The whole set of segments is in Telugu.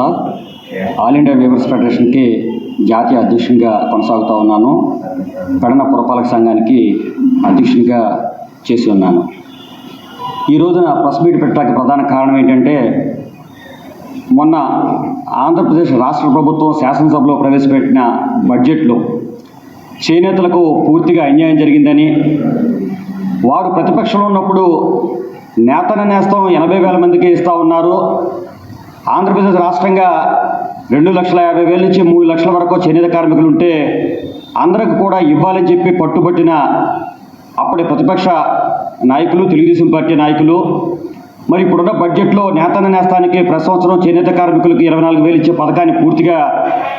ప్రసాద్ ఆల్ ఇండియా వీవర్స్ ఫెడరేషన్కి జాతీయ అధ్యక్షునిగా కొనసాగుతూ ఉన్నాను. పెడన పురపాలక సంఘానికి అధ్యక్షునిగా చేసి ఉన్నాను. ఈ రోజున ప్రెస్ మీట్ పెట్టడానికి ప్రధాన కారణం ఏంటంటే మొన్న ఆంధ్రప్రదేశ్ రాష్ట్ర ప్రభుత్వం శాసనసభలో ప్రవేశపెట్టిన బడ్జెట్లో చేనేతలకు పూర్తిగా అన్యాయం జరిగిందని వారు ప్రతిపక్షంలో ఉన్నప్పుడు నేతన నేస్తం ఎనభై వేల మందికి ఇస్తూ ఉన్నారు. ఆంధ్రప్రదేశ్ రాష్ట్రంగా రెండు లక్షల యాభై వేల నుంచి మూడు లక్షల వరకు చేనేత కార్మికులు ఉంటే అందరికి కూడా ఇవ్వాలని చెప్పి పట్టుబట్టిన అప్పటి ప్రతిపక్ష నాయకులు తెలుగుదేశం పార్టీ నాయకులు. మరి ఇప్పుడున్న బడ్జెట్లో నేతన్న నేస్తానికి ప్రతి సంవత్సరం చేనేత కార్మికులకు ఇరవై నాలుగు వేలు ఇచ్చే పథకాన్ని పూర్తిగా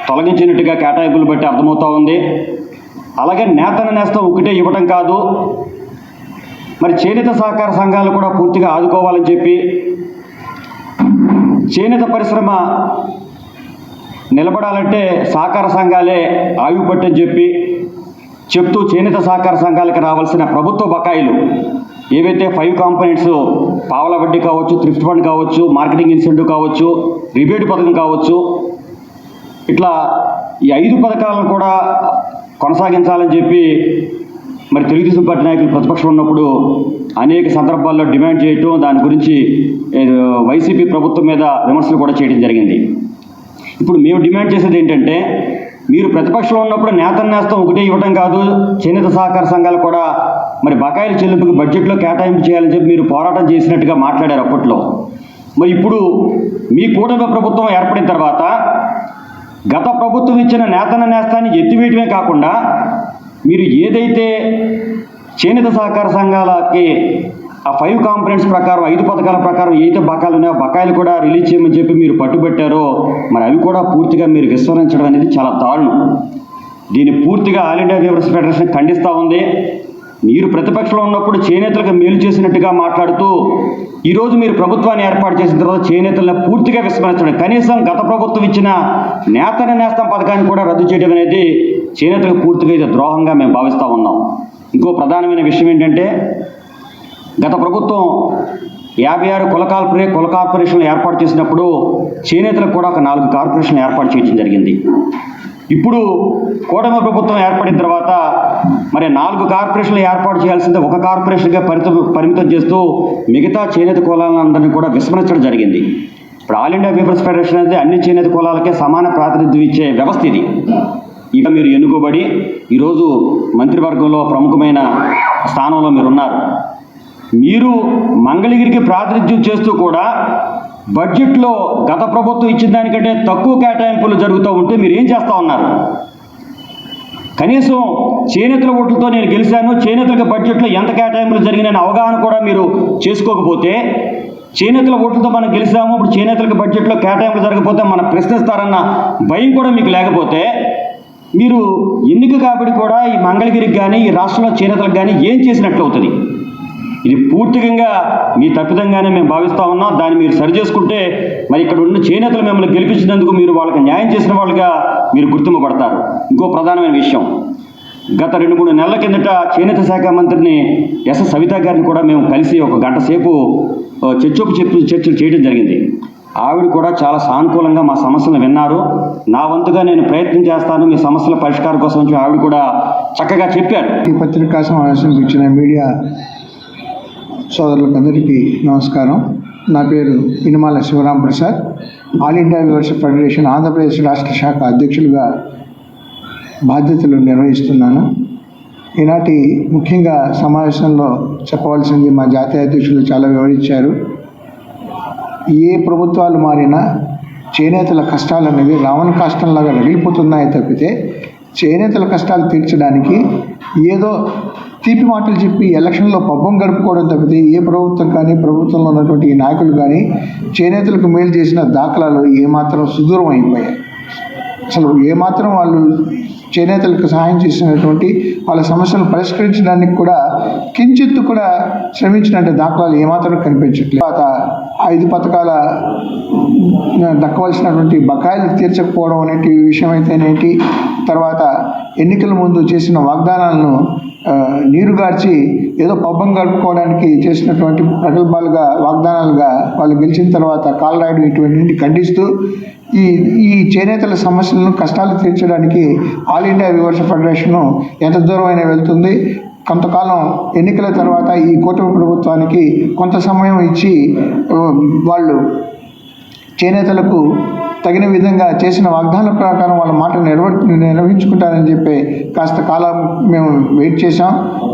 తొలగించినట్టుగా కేటాయింపులు బట్టి అర్థమవుతా ఉంది. అలాగే నేతన్న నేస్తం ఒకటే ఇవ్వటం కాదు. మరి చేనేత సహకార సంఘాలు కూడా పూర్తిగా ఆదుకోవాలని చెప్పి చేనేత పరిశ్రమ నిలబడాలంటే సహకార సంఘాలే ఆయుపట్టని చెప్పి చెప్తూ చేనేత సహకార సంఘాలకు రావాల్సిన ప్రభుత్వ బకాయిలు ఏవైతే ఫైవ్ కాంపోనెంట్స్ పావల వడ్డీ కావచ్చు థ్రిఫ్ట్ ఫండ్ కావచ్చు మార్కెటింగ్ ఇన్సెంటివ్ కావచ్చు రిబేట్ పథకం కావచ్చు ఇట్లా ఈ ఐదు పథకాలను కూడా కొనసాగించాలని చెప్పి మరి తెలుగుదేశం పార్టీ నాయకులు ప్రతిపక్షం ఉన్నప్పుడు అనేక సందర్భాల్లో డిమాండ్ చేయటం దాని గురించి వైసీపీ ప్రభుత్వం మీద విమర్శలు కూడా చేయడం జరిగింది. ఇప్పుడు మేము డిమాండ్ చేసేది ఏంటంటే మీరు ప్రతిపక్షంలో ఉన్నప్పుడు నేత నేస్తం ఒకటే ఇవ్వడం కాదు చేనేత సహకార సంఘాలు కూడా మరి బకాయిల చెల్లింపుకి బడ్జెట్లో కేటాయింపు చేయాలని చెప్పి మీరు పోరాటం చేసినట్టుగా మాట్లాడారు అప్పట్లో. మరి ఇప్పుడు మీ కూటమి ప్రభుత్వం ఏర్పడిన తర్వాత గత ప్రభుత్వం ఇచ్చిన నేతన నేస్తాన్ని ఎత్తివేయటమే కాకుండా మీరు ఏదైతే చేనేత సహకార సంఘాలకి ఆ ఫైవ్ కాంపనెంట్స్ ప్రకారం ఐదు పథకాల ప్రకారం ఏదైతే బకాయిలు ఉన్నాయో బకాయిలు కూడా రిలీజ్ చేయమని చెప్పి మీరు పట్టుబట్టారో మరి అవి కూడా పూర్తిగా మీరు విస్మరించడం అనేది చాలా దారుణం. దీన్ని పూర్తిగా ఆల్ ఇండియా వీవర్స్ ఫెడరేషన్ ఖండిస్తూ ఉంది. మీరు ప్రతిపక్షంలో ఉన్నప్పుడు చేనేతలకు మేలు చేసినట్టుగా మాట్లాడుతూ ఈరోజు మీరు ప్రభుత్వాన్ని ఏర్పాటు చేసిన తర్వాత చేనేతలను పూర్తిగా విస్మరించడం కనీసం గత ప్రభుత్వం ఇచ్చిన నేతన నేస్తం పథకాన్ని కూడా రద్దు చేయడం అనేది చేనేతలకు పూర్తిగా ఇది ద్రోహంగా మేము భావిస్తూ ఉన్నాం. ఇంకో ప్రధానమైన విషయం ఏంటంటే గత ప్రభుత్వం యాభై ఆరు కుల కార్పొరే కుల కార్పొరేషన్లు ఏర్పాటు చేసినప్పుడు చేనేతలకు కూడా ఒక నాలుగు కార్పొరేషన్లు ఏర్పాటు చేయడం జరిగింది. ఇప్పుడు కూటమి ప్రభుత్వం ఏర్పడిన తర్వాత మరి నాలుగు కార్పొరేషన్లు ఏర్పాటు చేయాల్సిందే ఒక కార్పొరేషన్గా పరిమితం పరిమితం చేస్తూ మిగతా చేనేత కులాలందరినీ కూడా విస్మరించడం జరిగింది. ఇప్పుడు ఆల్ ఇండియా పీపుల్స్ ఫెడరేషన్ అనేది అన్ని చేనేత కులాలకే సమాన ప్రాతినిధ్యం ఇచ్చే వ్యవస్థ ఇది. ఇక మీరు ఎన్నుకోబడి ఈరోజు మంత్రివర్గంలో ప్రముఖమైన స్థానంలో మీరు ఉన్నారు మీరు మంగళగిరికి ప్రాతినిధ్యం చేస్తూ కూడా బడ్జెట్లో గత ప్రభుత్వం ఇచ్చిన దానికంటే తక్కువ కేటాయింపులు జరుగుతూ ఉంటే మీరు ఏం చేస్తూ ఉన్నారు? కనీసం చేనేతల ఓట్లతో నేను గెలిచాను చేనేతలకు బడ్జెట్లో ఎంత కేటాయింపులు జరిగిన అవగాహన కూడా మీరు చేసుకోకపోతే చేనేతల ఓట్లతో మనం గెలిచాము ఇప్పుడు చేనేతలకు బడ్జెట్లో కేటాయింపులు జరగకపోతే మనం ప్రశ్నిస్తారన్న భయం కూడా మీకు లేకపోతే మీరు ఎన్నిక కాబట్టి కూడా ఈ మంగళగిరికి కానీ ఈ రాష్ట్రంలో చేనేతలకు కానీ ఏం చేసినట్లు అవుతుంది? ఇది పూర్తికంగా మీ తప్పిదంగానే మేము భావిస్తూ ఉన్నాం. దాన్ని మీరు సరి చేసుకుంటే మరి ఇక్కడ ఉన్న చేనేతలు మిమ్మల్ని గెలిపించినందుకు మీరు వాళ్ళకి న్యాయం చేసిన వాళ్ళుగా మీరు గుర్తింపబడతారు. ఇంకో ప్రధానమైన విషయం. గత రెండు మూడు నెలల కిందట చేనేత శాఖ మంత్రిని ఎస్. సవిత గారిని కూడా మేము కలిసి ఒక గంట సేపు ఆ, చర్చోపు చర్చలు చేయడం జరిగింది. ఆవిడ కూడా చాలా సానుకూలంగా మా సమస్యలను విన్నారు. నా వంతుగా నేను ప్రయత్నం చేస్తాను. మీ సమస్యల పరిష్కారం కోసం ఆవిడ కూడా చక్కగా చెప్పారు. ఈ పత్రికా సమావేశం ఇచ్చిన మీడియా సోదరులకందరికీ నమస్కారం. నా పేరు Inumala Sivaram Prasad. All India weavers federation Andhra Pradesh రాష్ట్ర శాఖ అధ్యక్షులుగా బాధ్యతలు నిర్వహిస్తున్నాను. ఈనాటి ముఖ్యంగా సమావేశంలో చెప్పవలసింది మా జాతీయ అధ్యక్షులు చాలా వివరించారు. ఏ ప్రభుత్వాలు మారినా చేనేతల కష్టాలు అనేవి రావణ కష్టంలాగా రగిలిపోతున్నాయి తప్పితే చేనేతల కష్టాలు తీర్చడానికి ఏదో తీపి మాటలు చెప్పి ఎలక్షన్లో పబ్బం గడుపుకోవడం తప్పితే ఏ ప్రభుత్వం కానీ ప్రభుత్వంలో ఉన్నటువంటి ఈ నాయకులు కానీ చేనేతలకు మేలు చేసిన దాఖలాలు ఏమాత్రం సుదూరం అయిపోయాయి. అసలు ఏమాత్రం వాళ్ళు చేనేతలకు సహాయం చేసినటువంటి వాళ్ళ సమస్యలను పరిష్కరించడానికి కూడా కించిత్తు కూడా శ్రమించినట్టు దాఖలాలు ఏమాత్రం కనిపించట్లేదు. తర్వాత ఐదు పథకాల దక్కవలసినటువంటి బకాయిలు తీర్చకపోవడం అనేటి విషయం అయితేనేటి తర్వాత ఎన్నికల ముందు చేసిన వాగ్దానాలను నీరుగార్చి ఏదో పబ్బం గడుపుకోవడానికి చేసినటువంటి ప్రగల్భాలుగా వాగ్దానాలుగా వాళ్ళు గెలిచిన తర్వాత కాల్ రాయడం ఇటువంటిని ఖండిస్తూ ఈ ఈ చేనేతల సమస్యలను కష్టాలు తీర్చడానికి ఆల్ ఇండియా వివర్స్ ఫెడరేషను ఎంత దూరం అయినా వెళ్తుంది. కొంతకాలం ఎన్నికల తర్వాత ఈ కూటమి ప్రభుత్వానికి కొంత సమయం ఇచ్చి వాళ్ళు చేనేతలకు తగిన విధంగా చేసిన వాగ్దానాల ప్రకారం వాళ్ళ మాట నిర్వ నిర్వహించుకుంటారని చెప్పి కాస్త కాలం మేము వెయిట్ చేశాం.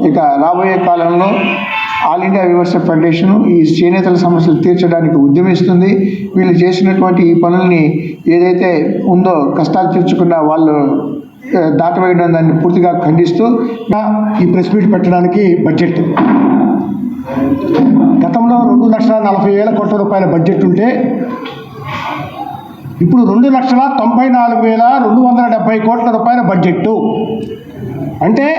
ఇక రాబోయే కాలంలో ఆల్ ఇండియా వివర్స్ ఫెడరేషన్ ఈ చేనేతల సమస్యలు తీర్చడానికి ఉద్యమిస్తుంది. వీళ్ళు చేసినటువంటి ఈ పనుల్ని ఏదైతే ఉందో కష్టాలు తీర్చకుండా వాళ్ళు దాటవేయడం దాన్ని పూర్తిగా ఖండిస్తూ ఈ ప్రెస్ మీట్ పెట్టడానికి బడ్జెట్. గతంలో రెండు లక్షల నలభై వేల కోట్ల రూపాయల బడ్జెట్ ఉంటే ఇప్పుడు రెండు లక్షల తొంభై నాలుగు వేల రెండు వందల డెబ్బై కోట్ల రూపాయల బడ్జెట్టు. అంటే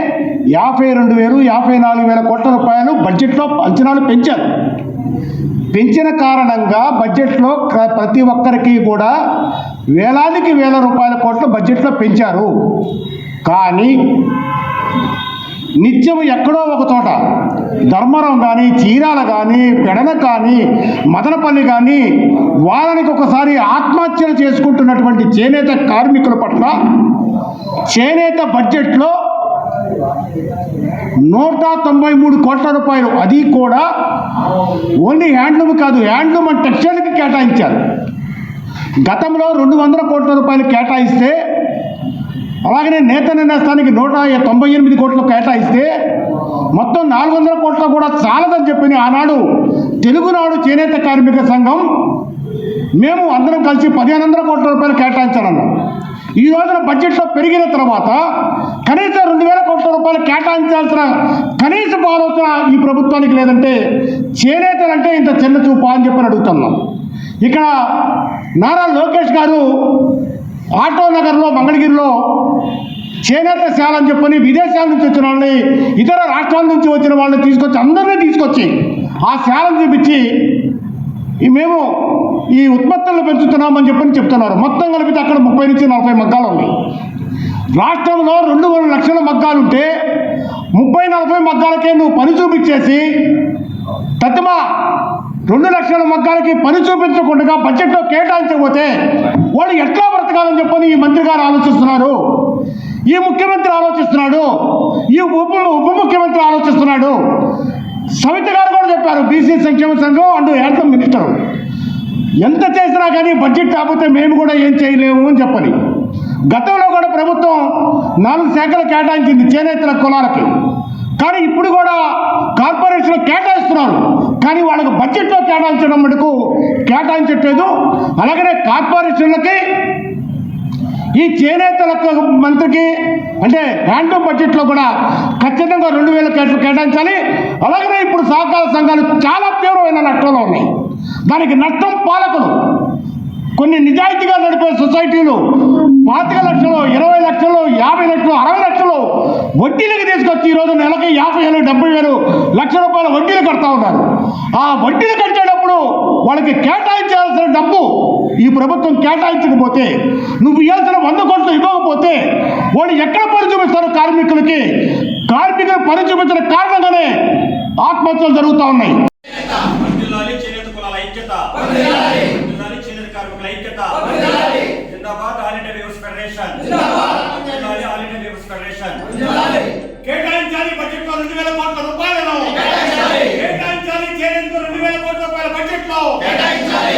యాభై రెండు వేలు యాభై నాలుగు వేల కోట్ల రూపాయలు బడ్జెట్లో అంచనాలు పెంచారు. పెంచిన కారణంగా బడ్జెట్లో క- ప్రతి ఒక్కరికి కూడా వేలాదికి వేల రూపాయల కోట్ల బడ్జెట్లో పెంచారు. కానీ నిత్యం ఎక్కడో ఒక చోట ధర్మరం కానీ చీరాల కానీ పెడన కానీ మదనపల్లి కానీ వారానికి ఒకసారి ఆత్మహత్యలు చేసుకుంటున్నటువంటి చేనేత కార్మికుల పట్ల చేనేత బడ్జెట్లో నూట తొంభై మూడు కోట్ల రూపాయలు. అది కూడా ఓన్లీ హ్యాండ్లూమ్ కాదు హ్యాండ్లూమ్ అండ్ టెక్స్టైల్కి కేటాయించారు. గతంలో రెండు వందల కోట్ల రూపాయలు కేటాయిస్తే అలాగనే నేత నిర్ణయిస్తానికి నూట తొంభై ఎనిమిది కోట్లు కేటాయిస్తే మొత్తం నాలుగు వందల కోట్ల కూడా చాలదని చెప్పి ఆనాడు తెలుగునాడు చేనేత కార్మిక సంఘం మేము అందరం కలిసి పదిహేను వందల కోట్ల రూపాయలు కేటాయించాలన్నాం. ఈ రోజున బడ్జెట్లో పెరిగిన తర్వాత కనీసం రెండు వేల కోట్ల రూపాయలు కేటాయించాల్సిన కనీస ఆలోచన ఈ ప్రభుత్వానికి లేదంటే చేనేతలంటే ఇంత చిన్న చూపా అని చెప్పని అడుగుతున్నాం. ఇక్కడ నారా లోకేష్ గారు ఆటో నగర్లో మంగళగిరిలో చేనేత శాల అని చెప్పని విదేశాల నుంచి వచ్చిన వాళ్ళని ఇతర రాష్ట్రాల నుంచి వచ్చిన వాళ్ళని తీసుకొచ్చి అందరినీ తీసుకొచ్చి ఆ శాలను చూపించి మేము ఈ ఉత్పత్తులను పెంచుతున్నామని చెప్పని చెప్తున్నారు. మొత్తం కలిపితే అక్కడ ముప్పై నుంచి నలభై మగ్గాలు ఉన్నాయి రాష్ట్రంలో రెండు వందల లక్షల మగ్గాలు ఉంటే ముప్పై నలభై మగ్గాలకే నువ్వు పని చూపించేసి తత్మా రెండు లక్షల మగ్గాలకి పని చూపించకుండా బడ్జెట్లో కేటాయించకపోతే వాళ్ళు ఎట్లా బ్రతకాలని చెప్పని ఈ మంత్రి గారు ఆలోచిస్తున్నారు. ఈ ముఖ్యమంత్రి ఆలోచిస్తున్నాడు. ఈ ఉప ఉప ముఖ్యమంత్రి ఆలోచిస్తున్నాడు. సవిత గారు కూడా చెప్పారు బీసీ సంక్షేమ సంఘం అండ్ యాంథమ్ మినిస్టర్. ఎంత చేసినా కానీ బడ్జెట్ కాకపోతే మేము కూడా ఏం చేయలేము అని చెప్పని. గతంలో కూడా ప్రభుత్వం నాలుగు శాఖలు కేటాయించింది చేనేతల కులాలకి. కానీ ఇప్పుడు కూడా కార్పొరేషన్ కేటాయిస్తున్నారు. కానీ వాళ్ళకి బడ్జెట్లో కేటాయించడం మటుకు కేటాయించట్లేదు. అలాగనే కార్పొరేషన్లకి ఈ చేనేతల మంత్రికి అంటే హ్యాండ్లూమ్ బడ్జెట్లో కూడా ఖచ్చితంగా రెండు వేల కోట్లు కేటాయించాలి. అలాగనే ఇప్పుడు సహకార సంఘాలు చాలా తీవ్రమైన నష్టంలో ఉన్నాయి. దానికి నష్టం పాలకులు. నిజాయితీగా సొసైటీలు పాతిక లక్షలు ఇరవై లక్షలు యాభై లక్షలు అరవై లక్షలు వడ్డీలకు తీసుకొచ్చి ఈరోజు నెలకి యాభై వేలు డెబ్బై వేలు లక్ష రూపాయల వడ్డీలు కడతా ఉన్నారు. ఆ వడ్డీలు కట్టేటప్పుడు వాళ్ళకి కేటాయించాల్సిన డబ్బు ఈ ప్రభుత్వం కేటాయించకపోతే నువ్వు ఇవ్వాల్సిన వంద కోట్లు ఇవ్వకపోతే వాళ్ళు ఎక్కడ పని చూపిస్తారు కార్మికులకి? కార్మికులు పని చూపించిన కారణంగానే ఆత్మహత్యలు జరుగుతూ ఉన్నాయి. కమిషన్ కేటాయించాలి బడ్జెట్లో రెండు వేల కోట్ల రూపాయలను కేటాయించాలి. చేనేందుకు రెండు వేల కోట్ల రూపాయల బడ్జెట్లో కేటాయించాలి.